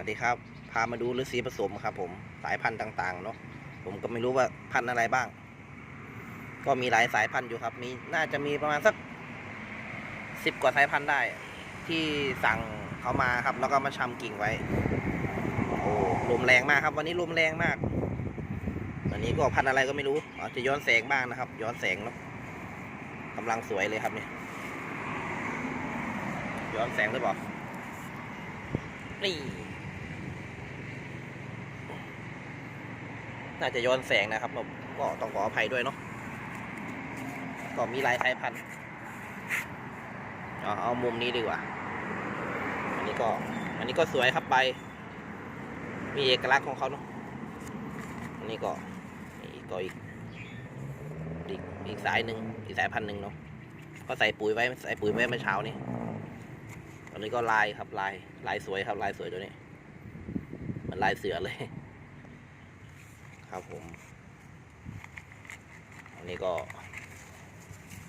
วัสดีครับ พามาดูฤาษีผสมครับ ผมสายพันธุ์ต่าง ๆ เนาะผมก็ไม่รู้ว่าพันธุ์อะไรบ้าง ก็มีหลายสายพันธุ์อยู่ครับ มีน่าจะมีประมาณสักสิบกว่าสายพันธุ์ได้ ที่สั่งเขามาครับ แล้วก็มาชำกิ่งไว้โอ้ลมแรงมากครับ วันนี้ลมแรงมากวันนี้ก็พันธุ์อะไรก็ไม่รู้อาจจะย้อนแสงบ้างนะครับ ย้อนแสงเนาะกำลังสวยเลยครับเนี่ยย้อนแสงหรือเปล่านี่ น่าจะย้อนแสงนะครับผมก็ต้องขออภัยด้วยเนาะก็มีหลายสายพันธุ์เอาเอามุมนี้ดีกว่า อันนี้ก็ อันนี้ก็สวยครับใบมีเอกลักษณ์ของเขาเนาะอันนี้ก็อีกก็อีกอีกอีกสายหนึ่งอีกสายพันธุ์หนึ่งเนาะก็ใส่ปุ๋ยไว้ใส่ปุ๋ยไว้เมื่อเช้านี้อันนี้ก็ลายครับลายลายสวยครับลายสวยตัวนี้เหมันลายเสือเลย ครับผม อันนี้ก็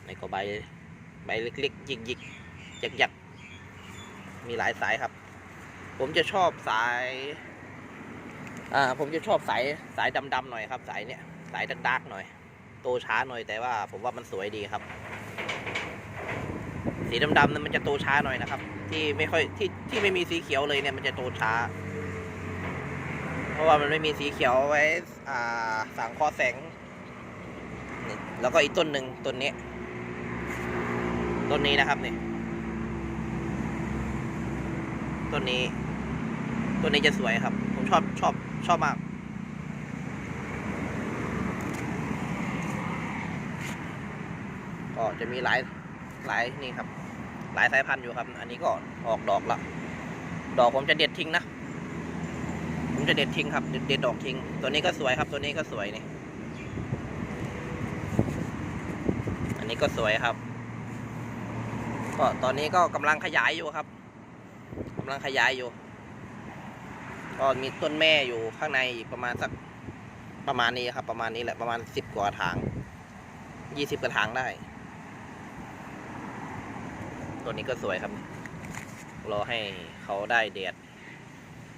นนี้ก็ใบใบเล็กๆยิกยิกยักยักๆมีหลายสายครับ ผมจะชอบสาย อ่า ผมจะชอบสายสายดำๆหน่อยครับสายเนี้ยสายดักๆหน่อย โตช้าหน่อยแต่ว่าผมว่ามันสวยดีครับ สีดำๆนั้นมันจะโตช้าหน่อยนะครับ ที่ไม่ค่อยที่ที่ไม่มีสีเขียวเลยเนี่ยมันจะโตช้า ราะว่ามันไม่มีสีเขียวไว้อ่าสังเคราะห์แสง แล้วก็อีกต้นหนึ่งต้นนี้ ต้นนี้นะครับนี่ต้นนี้ต้นนี้จะสวยครับ ผมชอบชอบชอบมาก ก็จะมีหลายหลายนี่ครับ หลายสายพันธุ์อยู่ครับ อันนี้ก็ออกดอกละ ดอกผมจะเด็ดทิ้งนะ ผมจะเด็ดทิ้งครับ เด็ดเด็ดดอกทิ้ง ตัวนี้ก็สวยครับ ตัวนี้ก็สวยนี่ อันนี้ก็สวยครับ ก็ตอนนี้ก็กำลังขยายอยู่ครับกำลังขยายอยู่ ก็มีต้นแม่อยู่ข้างในอีกประมาณสักประมาณนี้ครับ ประมาณนี้แหละประมาณสิบกว่าถางยี่สิบกระถางได้ ตัวนี้ก็สวยครับ รอให้เขาได้แดด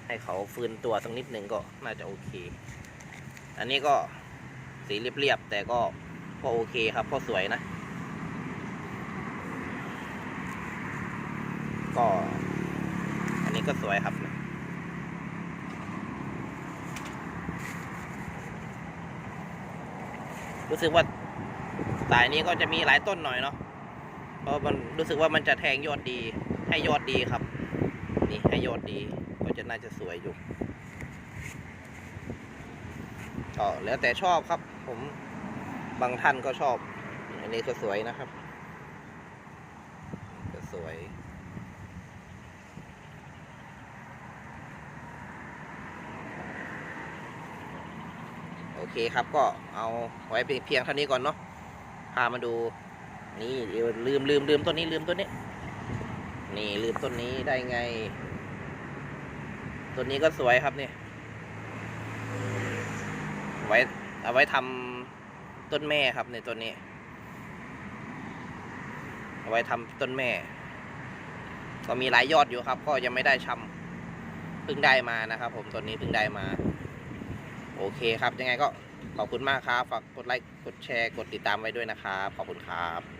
ให้เขาฟื้นตัวสักนิดหนึ่งก็น่าจะโอเค อันนี้ก็สีเรียบๆแต่ก็ก็โอเคครับก็สวยนะ ก็ อันนี้ก็สวยครับรู้สึกว่าสายนี้ก็จะมีหลายต้นหน่อยเนาะ เพราะมันรู้สึกว่ามันจะแทงยอดดี ให้ยอดดีครับ นี่ให้ยอดดี ก็จะน่าจะสวยอยู่ก็แล้วแต่ชอบครับ ผมบางท่านก็ชอบ อันนี้ก็สวยนะครับ ก็สวยโอเคครับก็เอาไว้เพียงเท่านี้ก่อนเนาะพามาดู นี่ลืมลืมลืมต้นนี้ลืมต้นนี้ นี่ลืมต้นนี้ได้ไง ต้นนี้ก็สวยครับเนี่ยไว้เอาไว้ทำต้นแม่ครับในต้นนี้ เอาไว้ทำต้นแม่ ก็มีหลายยอดอยู่ครับ ก็ยังไม่ได้ชำเพิ่งได้มานะครับ ผมต้นนี้เพิ่งได้มา โอเคครับ ยังไงก็ขอบคุณมากครับ ฝากกดไลค์ กดแชร์ กดติดตามไว้ด้วยนะครับ ขอบคุณครับ